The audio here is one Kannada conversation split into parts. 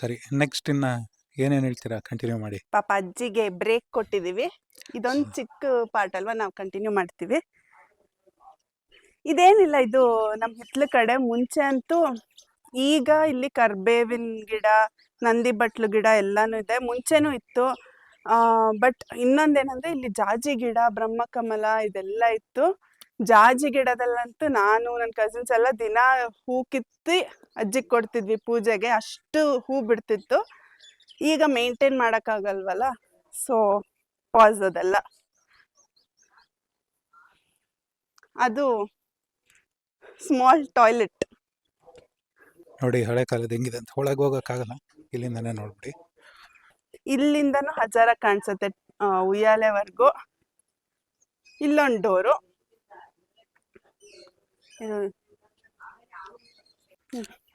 ಸರಿ ನೆಕ್ಸ್ಟ್ ಇನ್ನ ಏನೇನು ಹೇಳ್ತೀರಾ? ಕಂಟಿನ್ಯೂ ಮಾಡಿ. ಪಾಪ ಅಜ್ಜಿಗೆ ಬ್ರೇಕ್ ಕೊಟ್ಟಿದೀವಿ. ಇದೊಂದು ಚಿಕ್ಕ ಪಾರ್ಟ್ ಅಲ್ವಾ? ನಾವು ಕಂಟಿನ್ಯೂ ಮಾಡ್ತೀವಿ. ಇದೇನಿಲ್ಲ ಇದು ನಮ್ಮ ಹಿತ್ಲ ಕಡೆ ಮುಂಚೆ ಅಂತೂ ಈಗ ಇಲ್ಲಿ ಕರ್ಬೇವಿನ ಗಿಡ ನಂದಿ ಬಟ್ಲು ಗಿಡ ಎಲ್ಲಾನು ಇದೆ. ಮುಂಚೆನೂ ಇತ್ತು. ಬಟ್ ಇನ್ನೊಂದೇನಂದ್ರೆ ಇಲ್ಲಿ ಜಾಜಿ ಗಿಡ ಬ್ರಹ್ಮಕಮಲ ಇದೆಲ್ಲ ಇತ್ತು. ಜಾಜಿ ಗಿಡದಲ್ಲಂತೂ ನಾನು ನನ್ನ ಕಸಿನ್ಸ್ ಎಲ್ಲ ದಿನ ಹೂ ಕಿತ್ತಿ ಅಜ್ಜಿಗೆ ಕೊಡ್ತಿದ್ವಿ ಪೂಜೆಗೆ ಅಷ್ಟು ಹೂ ಬಿಡ್ತಿತ್ತು. ಈಗ ಮೇಂಟೈನ್ ಮಾಡೋಕ್ಕಾಗಲ್ವಲ್ಲ? ಸೊ ಪಾಸ್ ಅದೆಲ್ಲ. ಅದು ಸ್ಮಾಲ್ ಟಾಯ್ಲೆಟ್ ನೋಡಿ ಹಳೆ ಕಾಲದ ಹೆಂಗಿದೆ ಅಂತ. ಒಳಗೆ ಹೋಗೋಕ್ಕಾಗಲ್ಲ? ಇಲ್ಲಿಂದನೇ ನೋಡ್ಬಿಡಿ. ಇಲ್ಲಿಂದನೂ ಹಜಾರ ಕಾಣಿಸುತ್ತೆ ಉಯ್ಯಾಲೆವರೆಗೂ. ಇಲ್ಲೊಂದು ಡೋರು.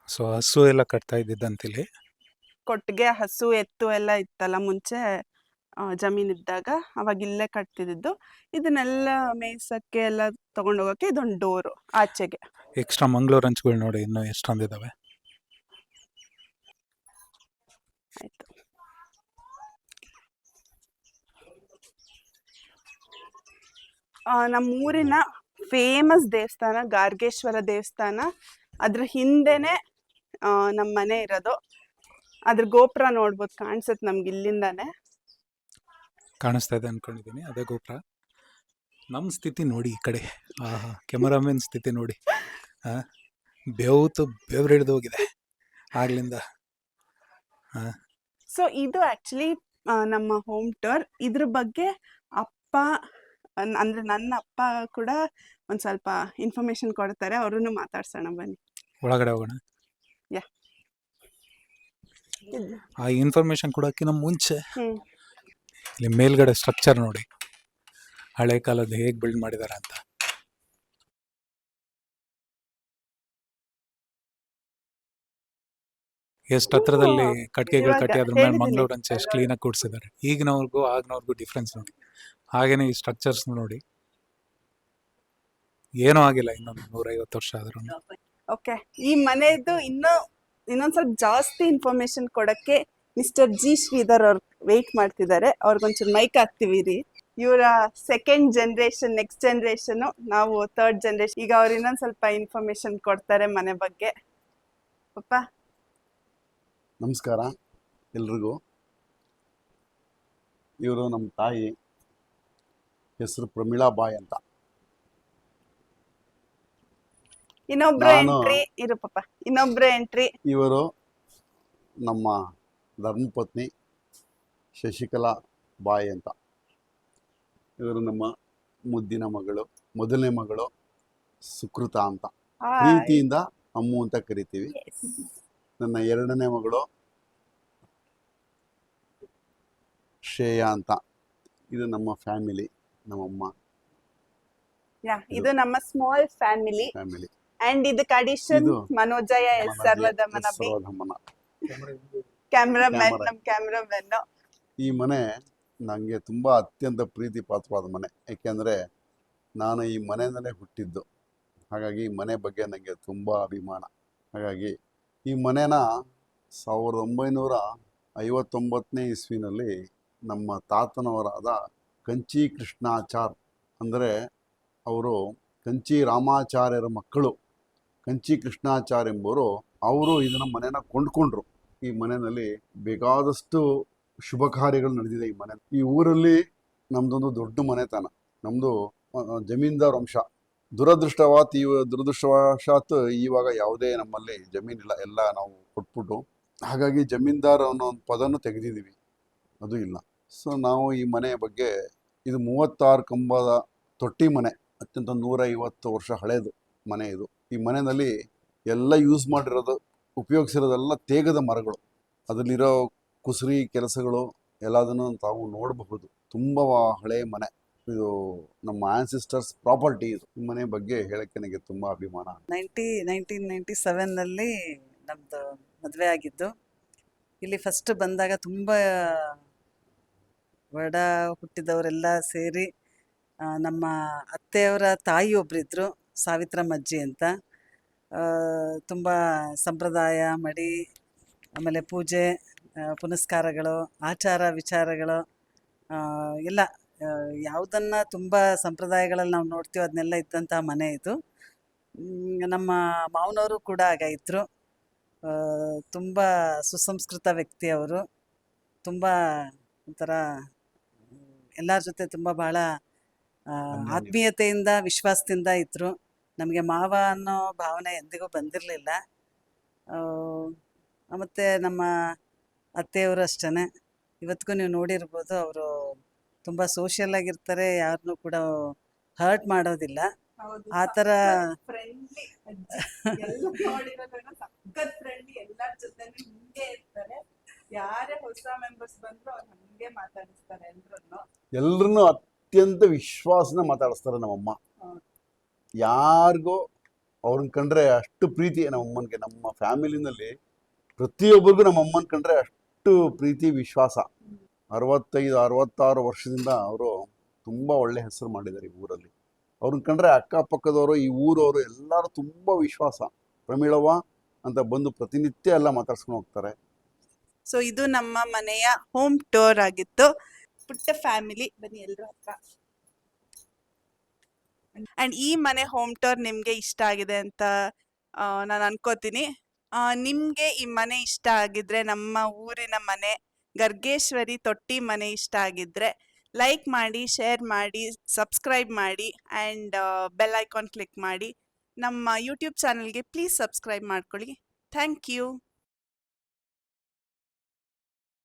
ಸೊ ಹಸು ಎಲ್ಲ ಕಟ್ತಾ ಇದ್ದಿದ್ದಂತಿಲ್ಲಿ ಕೊಟ್ಟಿಗೆ ಹಸು ಎತ್ತು ಎಲ್ಲ ಇತ್ತಲ್ಲ ಮುಂಚೆ ಜಮೀನಿದ್ದಾಗ ಅವಾಗ ಇಲ್ಲೇ ಕಟ್ತಿದ್ದು ಇದನ್ನೆಲ್ಲ ಮೇಯ್ಸಕ್ಕೆ ಎಲ್ಲ ತಗೊಂಡೋಗಕ್ಕೆ ಇದೊಂದು ಡೋರು ಆಚೆಗೆ. ಎಕ್ಸ್ಟ್ರಾ ಮಂಗಳೂರು ಹಂಚ್ಗಳು ನೋಡಿ ಇನ್ನೂ ಎಷ್ಟೊಂದಿದ್ದಾವೆ ಆಯ್ತು. ನಮ್ಮ ಊರಿನ ಫೇಮಸ್ ದೇವಸ್ಥಾನ ಗಾರ್ಗೇಶ್ವರ ದೇವಸ್ಥಾನ. ಅದ್ರ ಹಿಂದೆನೆ ನಮ್ಮ ಮನೆ ಇರೋದು. ಅದ್ರ ಗೋಪುರ ನೋಡ್ಬೋದು ಕಾಣಿಸುತ್ತೆ ನಮ್ಗೆ ಇಲ್ಲಿಂದಾನೆ. ಕಾಣಿಸ್ತಾ ಇದೆ ಅನ್ಕೊಂಡಿದ್ದೀನಿ ಅದೇ ಗೋಪುರ. ನಮ್ಮ ಸ್ಥಿತಿ ನೋಡಿ ಈ ಕಡೆ. ಕೆಮರಾಮನ್ ಸ್ಥಿತಿ ನೋಡಿ. ಹಾಂ ಬೆವತು ಬೆವ್ರು ಹಿಡಿದು ಹೋಗಿದೆ ಆಗ್ಲಿಂದ. ಸೊ ಇದು ಆಕ್ಚುಲಿ ನಮ್ಮ ಹೋಮ್ ಟೂರ್ ಇದ್ರ ಬಗ್ಗೆ ಅಪ್ಪ ಅಂದ್ರೆ ನನ್ನ ಅಪ್ಪ ಕೂಡ ಒಂದು ಸ್ವಲ್ಪ ಇನ್ಫಾರ್ಮೇಶನ್ ಕೊಡ್ತಾರೆ. ಅವ್ರನ್ನು ಮಾತಾಡ್ಸೋಣ ಬನ್ನಿ. ಒಳಗಡೆ ಹೋಗೋಣ. ಆ ಇನ್ಫಾರ್ಮೇಶನ್ ಕೊಡೋಕ್ಕಿಂತ ಮುಂಚೆ ಹ್ಮ್. ಇಲ್ಲಿ ಮೇಲ್ಗಡೆ ಸ್ಟ್ರಕ್ಚರ್ ನೋಡಿ. ಹಳೆ ಕಾಲದ ಹೇಗೆ ಬಿಲ್ಡ್ ಮಾಡಿದ್ದಾರೆ ಅಂತ. ಎಷ್ಟು ಹತ್ರದಲ್ಲಿ ಕಟ್ಟಿಗೆಗಳು ಕಟ್ಟಿ ಅದ್ರ ಮೇಲೆ. ಮಂಗಳೂರು ಅಂಚೆ ಎಷ್ಟು ಕ್ಲೀನಾಗಿ ಕೂಡಿಸಿದ್ದಾರೆ ಈಗಿನವ್ರಿಗೂ ಆಗಿನವ್ರಿಗೂ ಡಿಫ್ರೆನ್ಸ್ ನೋಡಿ. ಹಾಗೇನೆ ಈ ಸ್ಟ್ರಕ್ಚರ್ಸ್ ನೋಡಿ. ಏನೂ ಆಗಿಲ್ಲ ಇನ್ನೊಂದು ನೂರೈವತ್ತು ವರ್ಷ ಆದ್ರೂ ಓಕೆ ಈ ಮನೆದು ಇನ್ನೂ ಇನ್ನೊಂದ್ ಸ್ವಲ್ಪ ಜಾಸ್ತಿ ಇನ್ಫಾರ್ಮೇಶನ್ ಕೊಡಕ್ಕೆ ಮಿಸ್ಟರ್ ಜಿ. ಶ್ರೀಧರ್ ಅವ್ರು ವೆಯ್ಟ್ ಮಾಡ್ತಿದ್ದಾರೆ ಅವ್ರಿಗೊಂಚೂರು ಮೈಕ್ ಹಾಕ್ತೀವಿ ರೀ ಇವರ ಸೆಕೆಂಡ್ ಜನ್ರೇಷನ್ ನೆಕ್ಸ್ಟ್ ಜನ್ರೇಷನ್ ನಾವು ಥರ್ಡ್ ಜನ್ರೇಷನ್ ಈಗ ಅವ್ರು ಇನ್ನೊಂದ್ ಸ್ವಲ್ಪ ಇನ್ಫಾರ್ಮೇಶನ್ ಕೊಡ್ತಾರೆ ಮನೆ ಬಗ್ಗೆ. ಪಪ್ಪ. ನಮಸ್ಕಾರ. ಎಲ್ರಿಗೂ. ಇವರು ನಮ್ಮ ತಾಯಿ. ಹೆಸರು ಪ್ರಮೀಳಾ ಬಾಯ್ ಅಂತ. ಇನ್ನೊಬ್ರು ನಾನು- ಎಂಟ್ರಿ ಇರು ಪಾಪ ಇನ್ನೊಬ್ರು ಎಂಟ್ರಿ. ಇವರು ನಮ್ಮ ಧರ್ಮಪತ್ನಿ ಶಶಿಕಲಾ ಬಾಯಿ ಅಂತ. ಇವರು ನಮ್ಮ ಮುದ್ದಿನ ಮಗಳು ಮೊದಲನೇ ಮಗಳು ಸುಕೃತ ಅಂತ. ಪ್ರೀತಿಯಿಂದ ಅಮ್ಮು ಅಂತ ಕರಿತೀವಿ. ನನ್ನ ಎರಡನೇ ಮಗಳು ಶ್ರೇಯಾ ಅಂತ. ಇದು ನಮ್ಮ ಫ್ಯಾಮಿಲಿ ನಮ್ಮಮ್ಮ. ಇದು ನಮ್ಮ ಸ್ಮಾಲ್ ಫ್ಯಾಮಿಲಿ ಫ್ಯಾಮಿಲಿ ಅಂಡ್ ಇದಕ್ಕೆ ಅಡಿಷನ್ ಮನೋಜಯ ಎಸ್ ಬಿ ಸರ್ವಧಮನ ಕ್ಯಾಮ್ರಾಮನ್ ನಮ್ ಕ್ಯಾಮ್ರಾಮನ್ ಈ ಮನೆ ನನಗೆ ತುಂಬ ಅತ್ಯಂತ ಪ್ರೀತಿ ಪಾತ್ರವಾದ ಮನೆ. ಏಕೆಂದರೆ ನಾನು ಈ ಮನೆಯಲ್ಲೇ ಹುಟ್ಟಿದ್ದು. ಹಾಗಾಗಿ ಈ ಮನೆ ಬಗ್ಗೆ ನನಗೆ ತುಂಬ ಅಭಿಮಾನ. ಹಾಗಾಗಿ ಈ ಮನೆನ ಸಾವಿರದ ಒಂಬೈನೂರ ಐವತ್ತೊಂಬತ್ತನೇ ಇಸ್ವಿನಲ್ಲಿ ನಮ್ಮ ತಾತನವರಾದ ಕಂಚಿ ಕೃಷ್ಣಾಚಾರ್ ಅಂದರೆ ಅವರು ಕಂಚಿ ರಾಮಾಚಾರ್ಯರ ಮಕ್ಕಳು. ಕಂಚಿ ಕೃಷ್ಣಾಚಾರ್ ಎಂಬವರು, ಅವರು ಇದನ್ನ ಮನೇನ ಕೊಂಡ್ಕೊಂಡ್ರು. ಈ ಮನೆಯಲ್ಲಿ ಬೇಕಾದಷ್ಟು ಶುಭ ಕಾರ್ಯಗಳು ನಡೆದಿದೆ ಈ ಮನೆ. ಈ ಊರಲ್ಲಿ ನಮ್ದೊಂದು ದೊಡ್ಡ ಮನೆತನ. ನಮ್ಮದು ಜಮೀನ್ದಾರ್ ವಂಶ. ದುರದೃಷ್ಟವಾತ್ ಈ, ದುರದೃಷ್ಟವಶಾತ್ ಇವಾಗ ಯಾವುದೇ ನಮ್ಮಲ್ಲಿ ಜಮೀನಿಲ್ಲ. ಎಲ್ಲ ನಾವು ಕೊಟ್ಬಿಟ್ಟು. ಹಾಗಾಗಿ ಜಮೀನ್ದಾರ್ ಅನ್ನೋ ಒಂದು ಪದನ ತೆಗೆದಿದ್ದೀವಿ. ಅದು ಇಲ್ಲ. ಸೊ, ನಾವು ಈ ಮನೆ ಬಗ್ಗೆ ಇದು ಮೂವತ್ತಾರು ಕಂಬದ ತೊಟ್ಟಿ ಮನೆ ಅತ್ಯಂತ ನೂರ ಐವತ್ತು ವರ್ಷ ಹಳೇದು ಮನೆ ಇದು. ಈ ಮನೆಯಲ್ಲಿ ಎಲ್ಲ ಯೂಸ್ ಮಾಡಿರೋದು, ಉಪಯೋಗಿಸಿರೋದೆಲ್ಲ ತೇಗದ ಮರಗಳು. ಅದರಲ್ಲಿರೋ ಕುಸುರಿ ಕೆಲಸಗಳು ಎಲ್ಲದನ್ನು ತಾವು ನೋಡಬಹುದು. ತುಂಬ ಹಳೆ ಮನೆ. ಇದು ನಮ್ಮ ಆನ್ಸಿಸ್ಟರ್ಸ್ ಪ್ರಾಪರ್ಟಿ ಇದು. ಈ ಮನೆ ಬಗ್ಗೆ ಹೇಳಕ್ಕೆ ನನಗೆ ತುಂಬ ಅಭಿಮಾನ. ನೈಂಟಿ ನೈನ್ಟೀನ್ ನೈಂಟಿ ಸೆವೆನ್ನಲ್ಲಿ ನಮ್ಮದು ಮದುವೆ ಆಗಿದ್ದು, ಇಲ್ಲಿ ಫಸ್ಟ್ ಬಂದಾಗ ತುಂಬ ಬಡ ಹುಟ್ಟಿದವರೆಲ್ಲ ಸೇರಿ ನಮ್ಮ ಅತ್ತೆಯವರ ತಾಯಿ ಒಬ್ಬರಿದ್ದರು ಸಾವಿತ್ರಮ್ಮ ಅಜ್ಜಿ ಅಂತ ತುಂಬ ಸಂಪ್ರದಾಯ ಮಡಿ ಆಮೇಲೆ ಪೂಜೆ ಪುನಸ್ಕಾರಗಳು ಆಚಾರ ವಿಚಾರಗಳು ಎಲ್ಲ ಯಾವುದನ್ನು ತುಂಬ ಸಂಪ್ರದಾಯಗಳಲ್ಲಿ ನಾವು ನೋಡ್ತೀವೋ ಅದನ್ನೆಲ್ಲ ಇದ್ದಂಥ ಮನೆ ಇದು. ನಮ್ಮ ಮಾವನವರು ಕೂಡ ಆಗ ಇದ್ದರು ತುಂಬ ಸುಸಂಸ್ಕೃತ ವ್ಯಕ್ತಿ ಅವರು. ತುಂಬ ಒಂಥರ ಎಲ್ಲರ ಜೊತೆ ತುಂಬ ಭಾಳ ಆತ್ಮೀಯತೆಯಿಂದ ವಿಶ್ವಾಸದಿಂದ ಇದ್ದರು ನಮಗೆ ಮಾವ ಅನ್ನೋ ಭಾವನೆ ಎಂದಿಗೂ ಬಂದಿರಲಿಲ್ಲ. ಮತ್ತು ನಮ್ಮ ಅತ್ತೆಯವರು ಅಷ್ಟೇ ಇವತ್ತಿಗೂ ನೀವು ನೋಡಿರ್ಬೋದು ಅವರು ತುಂಬ ಸೋಷಿಯಲ್ ಆಗಿರ್ತಾರೆ ಯಾರನ್ನೂ ಕೂಡ ಹರ್ಟ್ ಮಾಡೋದಿಲ್ಲ. ಆ ಥರ ಯಾರೇ ಹೊಸ ಮೆಂಬರ್ಸ್ ಬಂದ್ರು ಅವ್ರು ಹಂಗೆ ಮಾತಾಡಿಸ್ತಾರೆ ಎಲ್ರನ್ನು. ಎಲ್ರನ್ನೂ ಅತ್ಯಂತ ವಿಶ್ವಾಸನ ಮಾತಾಡಿಸ್ತಾರೆ ನಮ್ಮಮ್ಮ. ಯಾರಿಗೋ ಅವ್ರನ್ನ ಕಂಡ್ರೆ ಅಷ್ಟು ಪ್ರೀತಿ ನಮ್ಮ ಅಮ್ಮನಿಗೆ ನಮ್ಮ ಫ್ಯಾಮಿಲಿನಲ್ಲಿ ಪ್ರತಿಯೊಬ್ಬರಿಗೂ ನಮ್ಮ ಅಮ್ಮನ ಕಂಡ್ರೆ ಅಷ್ಟು ಪ್ರೀತಿ, ವಿಶ್ವಾಸ. ಅರವತ್ತೈದು, ಅರವತ್ತಾರು ವರ್ಷದಿಂದ ಅವರು ತುಂಬ ಒಳ್ಳೆ ಹೆಸರು ಮಾಡಿದ್ದಾರೆ ಈ ಊರಲ್ಲಿ. ಅವ್ರನ್ನ ಕಂಡ್ರೆ ಅಕ್ಕಪಕ್ಕದವರು, ಈ ಊರವರು ಎಲ್ಲರೂ ತುಂಬ ವಿಶ್ವಾಸ. ಪ್ರಮೀಳವ್ವ ಅಂತ ಬಂದು ಪ್ರತಿನಿತ್ಯ ಎಲ್ಲ ಮಾತಾಡ್ಸ್ಕೊಂಡು ಹೋಗ್ತಾರೆ. ಸೊ ಇದು ನಮ್ಮ ಮನೆಯ ಹೋಮ್ ಟೂರ್ ಆಗಿತ್ತು. ಪುಟ್ಟ ಫ್ಯಾಮಿಲಿ ಬನ್ನಿ ಎಲ್ಲರೂ ಹತ್ರ. ಅಂಡ್ ಈ ಮನೆ ಹೋಮ್ ಟೂರ್ ನಿಮ್ಗೆ ಇಷ್ಟ ಆಗಿದೆ ಅಂತ ನಾನು ಅನ್ಕೋತೀನಿ. ನಿಮ್ಗೆ ಈ ಮನೆ ಇಷ್ಟ ಆಗಿದ್ರೆ, ನಮ್ಮ ಊರಿನ ಮನೆ, ಗರ್ಗೇಶ್ವರಿ ತೊಟ್ಟಿ ಮನೆ ಇಷ್ಟ ಆಗಿದ್ರೆ, ಲೈಕ್ ಮಾಡಿ, ಶೇರ್ ಮಾಡಿ, ಸಬ್ಸ್ಕ್ರೈಬ್ ಮಾಡಿ ಆ್ಯಂಡ್ ಬೆಲ್ ಐಕಾನ್ ಕ್ಲಿಕ್ ಮಾಡಿ, ನಮ್ಮ ಯೂಟ್ಯೂಬ್ ಚಾನಲ್ಗೆ ಪ್ಲೀಸ್ ಸಬ್ಸ್ಕ್ರೈಬ್ ಮಾಡ್ಕೊಳ್ಳಿ. Thank you.